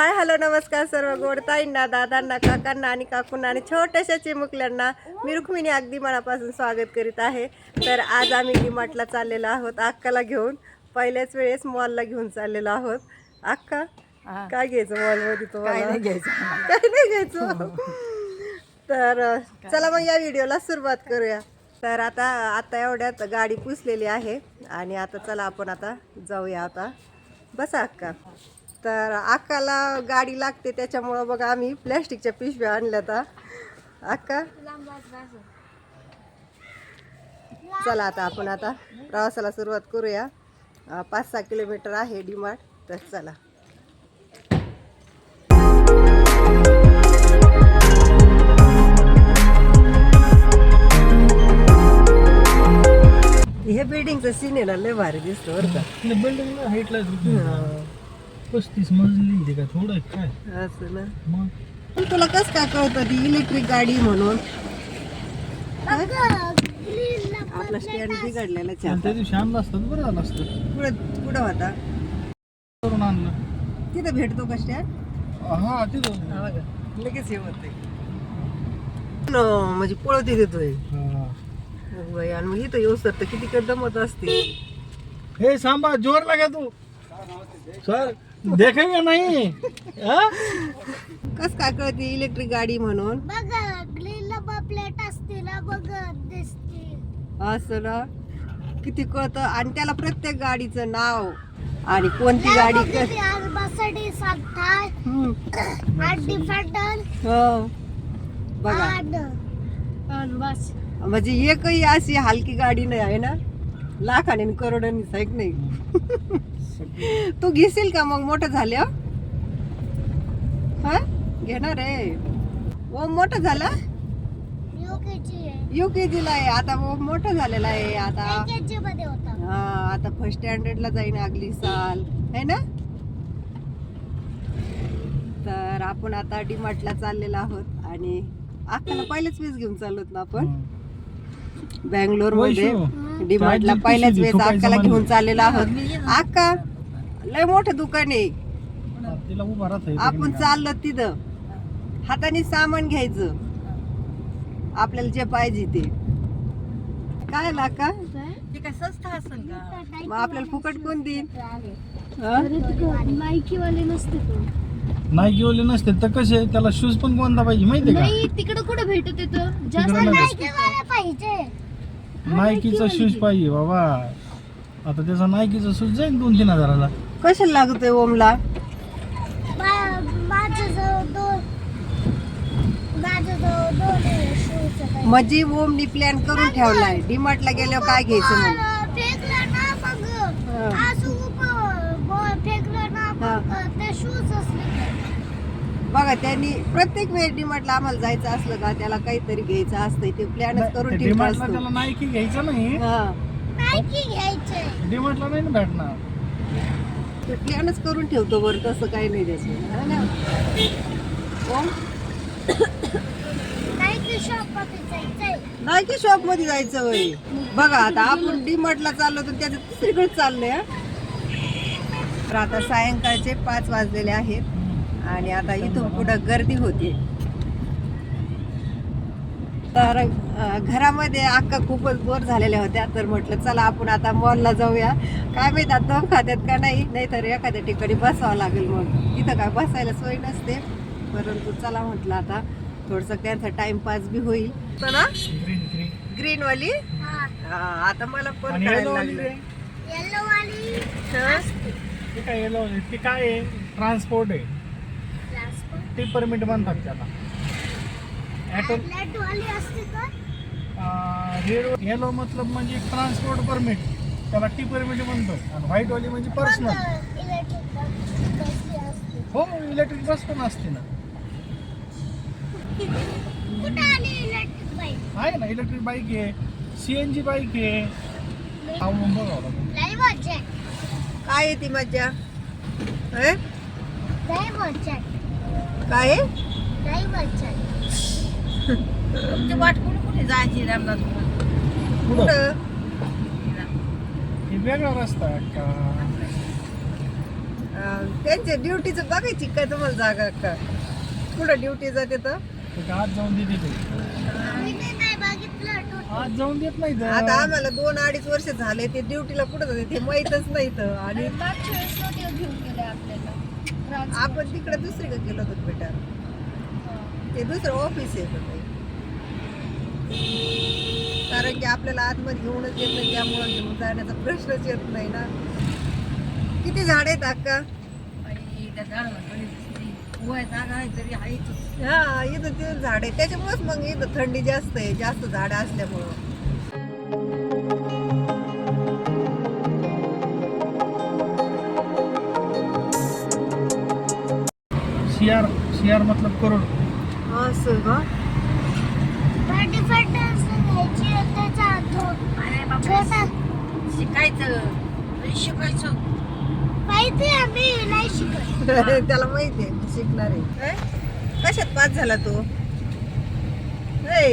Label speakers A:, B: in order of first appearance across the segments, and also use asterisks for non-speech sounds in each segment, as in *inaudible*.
A: Hi hello नमस्कार सर्व गोडताईंना दादांना काकांना आणि काकूंना आणि छोट्याशा चिमुकल्यांना. मी रुक्मिणी अगदी मनापासून स्वागत करीत आहे. तर आज आम्ही डीमार्टला चाललेलो आहोत अक्काला घेऊन. पहिल्याच वेळेस मॉलला घेऊन चाललेलो आहोत. अक्का काय घ्यायचं मॉलमध्ये तुम्हाला?
B: काय नाही घ्यायचं
A: काय नाही घ्यायचं? तर चला मग या व्हिडिओला सुरुवात करूया. तर आता आता एवढ्यात गाडी पुसलेली आहे. आणि आता चला आपण आता जाऊया आता. बसा अक्का. तर अक्काला गाडी लागते त्याच्यामुळं बघा आम्ही प्लॅस्टिकच्या पिशव्या आणल्या आता अक्का? चला आता आपण आता प्रवासाला सुरुवात करूया. पाच सहा किलोमीटर आहे डिमार्ट तर चला. हे बिल्डिंगचं सीन आहे ना लय भारी दिसतो बरं का.
B: बिल्डिंग हाईटला पस्तीस मजली ते का थोडं आहे काय?
A: असं ना.
B: मग?
A: पण तुला कस काय कळतं ती इलेक्ट्रिक गाडी म्हणून? आपला स्टँड बिघडलेला
B: आणि त्या दिवशी आणलं असतं तर बरं झालं असतं.
A: पुढे पुढं होता.
B: करून आणलं.
A: तिथं भेटतो का स्टँड
B: हा तिथं.
A: लगेच हे होते म्हणजे पळत येतोय
B: हा.
A: बाई, आणि मग इथं येऊ तर किती कदमत असते.
B: हे सांबा जोर लगा तू. सर देखेंगे नाही?
A: कस काय कळते इलेक्ट्रिक गाडी म्हणून.
C: बघा ग्रीन प्लेट असते ना बघा दिसते.
A: असं ना? किती कळतं? आणि त्याला प्रत्येक गाडीचं नाव आणि कोणती गाडी कस हम्म.
C: डिफेंडर
A: हो. बघा.
C: आणि बस
A: म्हणजे एकही अशी हलकी गाडी नाही आहे ना? लाखाने आणि करोडांनी साईक नाही. *laughs* तू घेशील का मग? मोठं झाल्या हा? घेणार आहे. ओ मोठं झालं?
C: युकेची आहे.
A: यू के जीला आहे. आता ओ मोठं झालेलं आहे. आता हा आता फर्स्ट स्टँडर्डला जाईन अगली साल. है ना? तर आपण आता डीमार्टला चाललेलो आहोत आणि अक्काला पहिलेच वेळेस घेऊन चाललोत ना आपण? बँगलोरमध्ये
B: वैशू,
A: डीमार्टला पहिल्याच वेळेस अक्काला. घेऊन चाललेलो आहोत. अक्का लय मोठं दुकान आहे. आपण चाललो तिथं. हाताने सामान घ्यायचं. आपल्याला जे पाहिजे ते. काय लाका मग आपल्याला फुकट कोण देईल? हा?
C: वाले नसते
B: नाही घेवले नसते तर कसे? त्याला शूज पण कोणता पाहिजे माहितीये का?
C: नाही तिकडं कुठं भेटत जास्त
B: तिकडं नाही
C: नाईकी वाले पाहिजे.
B: नायकीचा शूज पाहिजे बाबा. आता त्याचा नायकीचा शूज जाईल दोन तीन हजाराला.
A: कशाला लागतोय ओमला?
C: मा- माझ्याजवळ दोन माझ्याजवळ
A: म्हणजे ओमनी प्लॅन करून ठेवलाय. डीमार्टला गेल्यावर काय घ्यायचं
C: फेकलं ना मग.
A: हा.
C: असं उभं बॉल फेकलं ना मग. ते शूज असले
A: बघा त्यांनी प्रत्येक वेळ डीमार्टला आम्हाला जायचं असलं का त्याला काहीतरी घ्यायचं असतंय ते प्लॅनच करून असतो.
B: त्याला नायकी घ्यायचं नाही.
A: हा.
C: घ्यायचे
B: डिमार्टला नाही ना भेटणार.
A: ते प्लॅनच करून ठेवतो बरं तसं काही नाही त्याचं. है ना? ओम
C: नाईकी शॉपमध्ये जायचंय.
A: नाही की शॉपमध्ये जायचं वय बघा आता आपण डीमार्टला चाललो तर त्याचं दुसरीकडे चाललंय हा. तर आता सायंकाळचे पाच वाजलेले आहेत. आणि आता इथून पुढं गर्दी होते. तर घरामध्ये अक्का खूपच बोर झालेल्या होत्या. तर म्हटलं चला आपण आता मॉलला जाऊया. काय माहीत आता दम खात्यात का नाही? नाहीतर एखाद्या ठिकाणी बसावं लागेल मग. तिथं काय बसायला सोय नसते. परंतु चला म्हटलं आता थोडस त्यांचा टाइमपास बी होईल. तर ना
B: ग्रीन
A: वाली आता मला पण?
C: येलो वाली.
A: हा?
B: ते काय येलो ते काय आहे? ट्रान्सपोर्ट आहे.
C: ट्रान्सपोर्ट
B: टी परमिट म्हणतात त्याला ॲटो रेड येलो मतलब म्हणजे ट्रान्सपोर्ट परमिट त्याला टी परमिट म्हणतो. आणि व्हाईट वाली म्हणजे पर्सनल हो इलेक्ट्रिक बस पण असते ना. आहे ना इलेक्ट्रिक बाईक आहे. सी एन जी बाईक आहे.
A: काय आहे ती मज्जा. काय?
D: तुमची वाट कुठे कुठे जायची रामदास?
A: कुठं?
B: हे वेगळा रस्ता आहे का?
A: अं, त्यांच्या ड्युटीचं बघायची काय तुम्हाला जागा का? कुठं ड्युटी जाते तर?
B: ते आज जाऊन देते ते? जाऊन देत नाही तर.
A: आता आम्हाला दोन अडीच वर्ष झाले ते ड्युटीला कुठं जाते ते माहीतच नाही तर. आणि
C: मागच्या वेळेस नव्हते घेऊन गेले आपल्याला.
A: आपण तिकडे दुसरीकडे गेलो होतो बेटा ते दुसरं ऑफिस आहे का काही कारण की आपल्याला आतमध्ये घेऊनच येत नाही त्यामुळे घेऊन जाण्याचा प्रश्नच येत नाही ना. किती झाड आहेत अक्का? हा इथं ते झाड आहे. त्याच्यामुळेच मग इथं थंडी जास्त आहे जास्त झाडं असल्यामुळं.
B: शियार शियार मतलब करोड।
A: असं का?
D: अरे बाबा शिकायचं शिकायचं.
C: माहिती आहे मी नाही शिकत. *laughs*
A: त्याला माहिती आहे मी शिकणार आहे. काय? कशात पास झाला तू? ए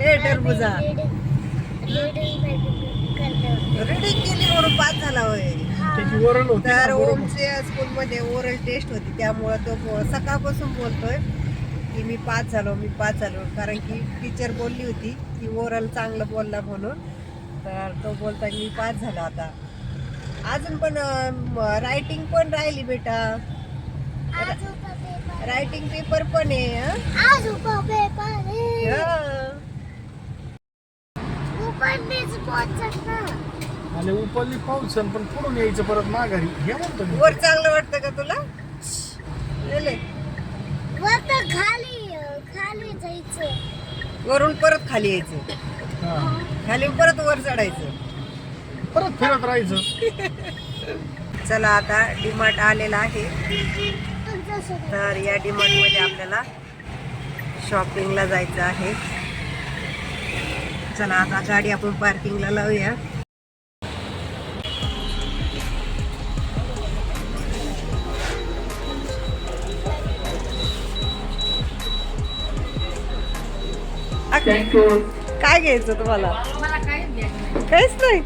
A: ए टरबुजा रिडिंग केली म्हणून पास झाला होय.
B: त्याची वरण होती ना,
A: तर
B: बरोबर.
A: ओमच्या स्कूलमध्ये ओरल टेस्ट होती त्यामुळं तो बो- सकाळपासून बोलतोय की मी पास झालो मी पास झालो कारण की टीचर बोलली होती की ओरल चांगलं बोलला म्हणून तर तो बोलता मी पास झालो आता अजून पण रायटिंग पण राहिली बेटा
C: आज होता पेपर
A: रायटिंग पेपर पण आहे हं?
C: आज होता पेपर आहे.
A: हं.
C: तू पण मीच पोहोचत ना
B: आले उपरली पाऊस पण पुढून यायचं परत माघारी. हे म्हणतो मी.
A: वर चांगलं वाटतं का तुला? ले.
C: वर तर खाली खाली जायचं.
A: वरून परत खाली यायचं.
B: हा.
A: खाली परत वर चढायचं.
B: परत फिरत राहायचं.
A: चला आता डीमार्ट आलेला आहे. तर या डीमार्टमध्ये आपल्याला शॉपिंगला जायचं आहे. चला आता गाडी आपण पार्किंगला लावूया. काय घ्यायचं तुम्हाला?
D: मला काहीच घ्यायचं नाही.
A: काहीच नाही?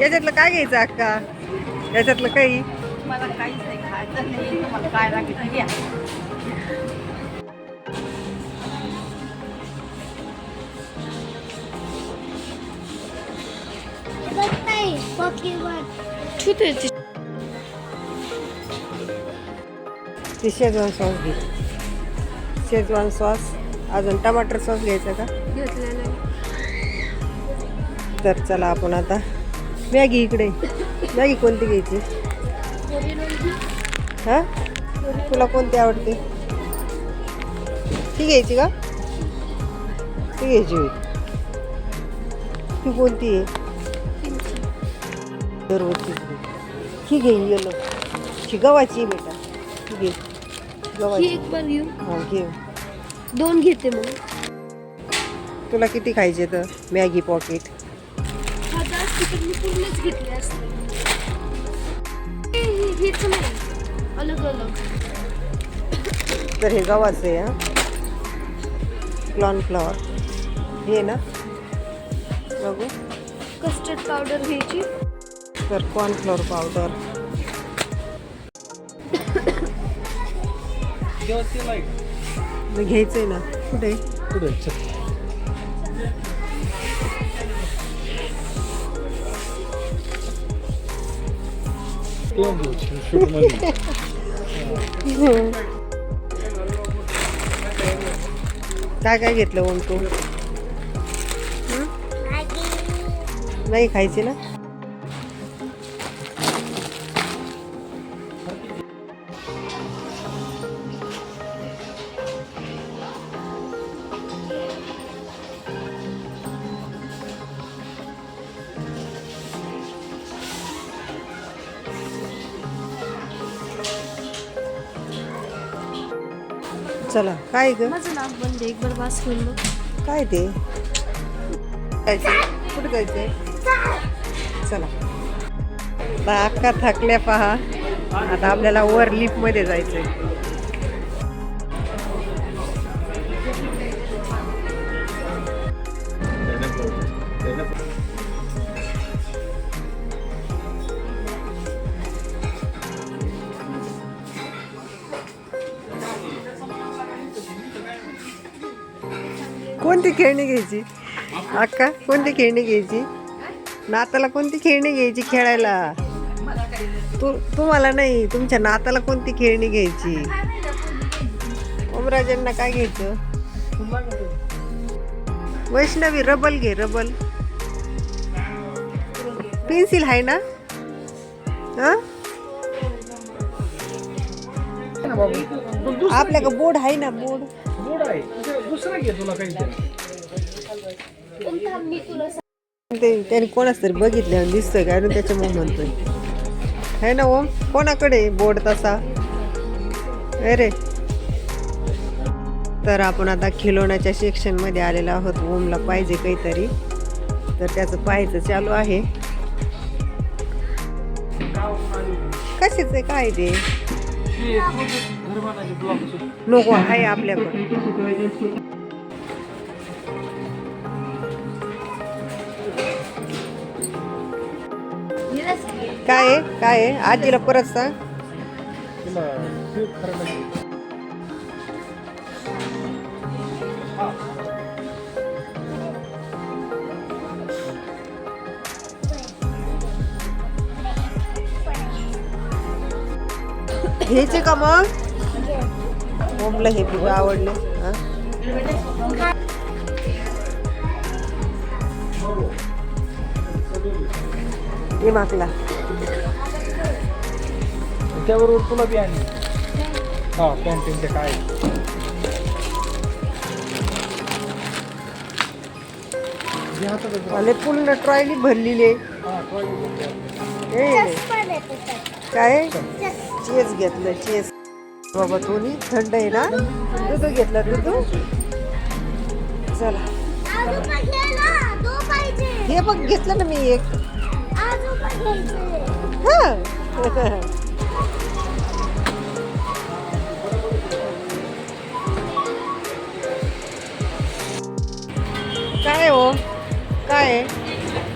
A: याच्यातलं काय घ्यायचं अक्का? याच्यातलं काही?
D: मला काहीच नाही खायचं नाही तुम्हाला काय लागेल
C: Что ты это?
A: ते शेजवान सॉस घे. Schezwan sauce. अजून टमाटर सॉस घ्यायचा का? तर चला आपण आता मॅगी इकडे. मॅगी कोणती घ्यायची? हा? तुला कोणती आवडते? ती घ्यायची का? ती घ्यायची होय. ती कोणती आहे? दररोजची ही घे येलो. ही गव्हाची बेटा ही घे
E: ही
A: गव्हाची.
E: एक घेऊ.
A: हा घे.
E: दोन घेते मग.
A: तुला किती खायचे तर? मॅगी पॉकेट
E: तर मी पूर्णच घेतली असते. हे- हे- हेच नाही. अलग अलग.
A: तर हे गव्हाचं आहे हा. कॉर्नफ्लॉवर हे ना? बघू.
E: कस्टर्ड पावडर घ्यायची.
A: तर कॉर्नफ्लॉवर पावडर घ्यायचंय ना. कुठे?
B: शूटमध्ये. *laughs*
A: काय काय घेतलं ओम तू नाही खायची ना? चला काय ग?
E: माझं नाक बंद एक बार
A: काय ते? जायचंय. कुठे जायचंय? चला. आता अक्का थकल्या पहा. आता आपल्याला वर लिफ्टमध्ये जायचंय. कोणती खेळणी घ्यायची? अक्का कोणती खेळणी घ्यायची? नाताला कोणती खेळणी घ्यायची खेळायला? तू तुम्हाला नाही तुमच्या नाताला कोणती खेळणी घ्यायची? ओमराजांना काय घ्यायचं? वैष्णवी रबल घे रबल. पेन्सिल आहे ना? आपल्या आपल्याकडे बोर्ड आहे ना बोर्ड?
B: गोड आहे. दुसरं- दुसरं घे तुला काहीतरी.
A: ते त्याने कोणाच तरी बघितलं दिसतोय काय? आणि त्याच्यामुळे म्हणतोय. है ना ओम? कोणाकडे बोर्ड तसा? अरे तर आपण आता खिलोण्याच्या सेक्शनमध्ये आलेलो आहोत. ओमला पाहिजे काहीतरी. तर त्याचं पाहायचं चालू आहे. कशाच आहे? काय ते?
B: घर
A: नको आहे आपल्याकडे. काय आहे? काय आहे? आजीला परत सांग. घ्यायचे का मग? ओमला हे खूप आवडले. हा? मागला
B: त्याबरोबर तुला बी आणि हा ते काय?
A: आणि पूर्ण ट्रॉयली भरलेली आहे.
B: हा.
A: काय? चेस घेतलं चेस. बाबा दोन्ही थंड आहे ना? दूध घेतलं दूध चला. हे बघ घेतलं ना मी एक. हा. काय हो काय आहे?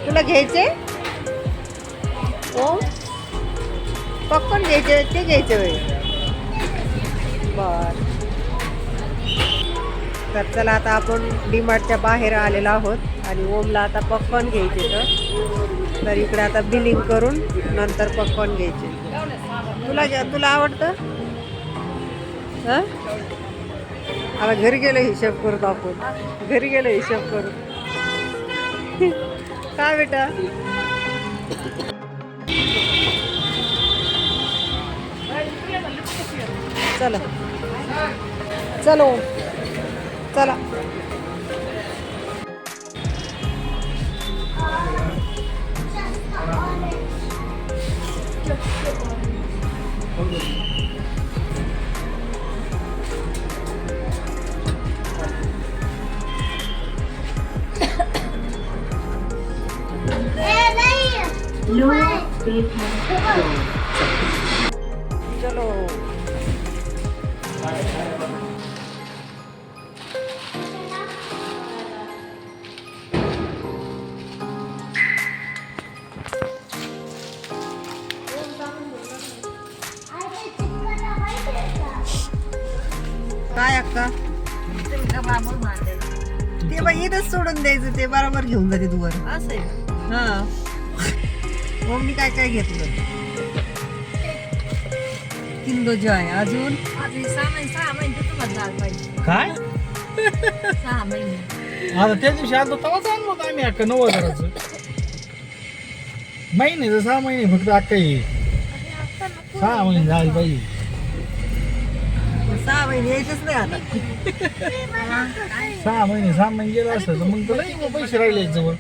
A: तुला घ्यायचे? हो पक्कन घ्यायचे ते घ्यायचे वेळी बर. तर चला आता आपण डीमार्टच्या बाहेर आलेलो आहोत आणि ओमला आता पॉपकॉर्न घ्यायचे तर. तर इकडे आता बिलिंग करून नंतर पॉपकॉर्न घ्यायचे. तुला तुला आवडतं? हां? आता घरी गेलो हिशेब करतो आपण. घरी गेलो हिशेब करू *laughs* काय बेटा? चला. चलो। चला।
C: ए, नाही.
A: चलो।
C: का?
A: ते बाई इथंच सोडून द्यायचं ते बरोबर घेऊन जाते तू वर
D: असं आहे?
A: हा. मम्मी काय काय घेतलं? किंदो जॉय अजून?
B: काय? आता त्या दिवशी आता तवाच आणलो होतो आम्ही अक्का नऊ हजाराचं. महिने सहा महिने फक्त अक्का ये सहा महिने झाले पाहिजे
A: सहा महिने यायचेच नाही आता.
B: सहा महिने सहा महिने गेला असतं तर मग तुला पैसे राहिले जवळ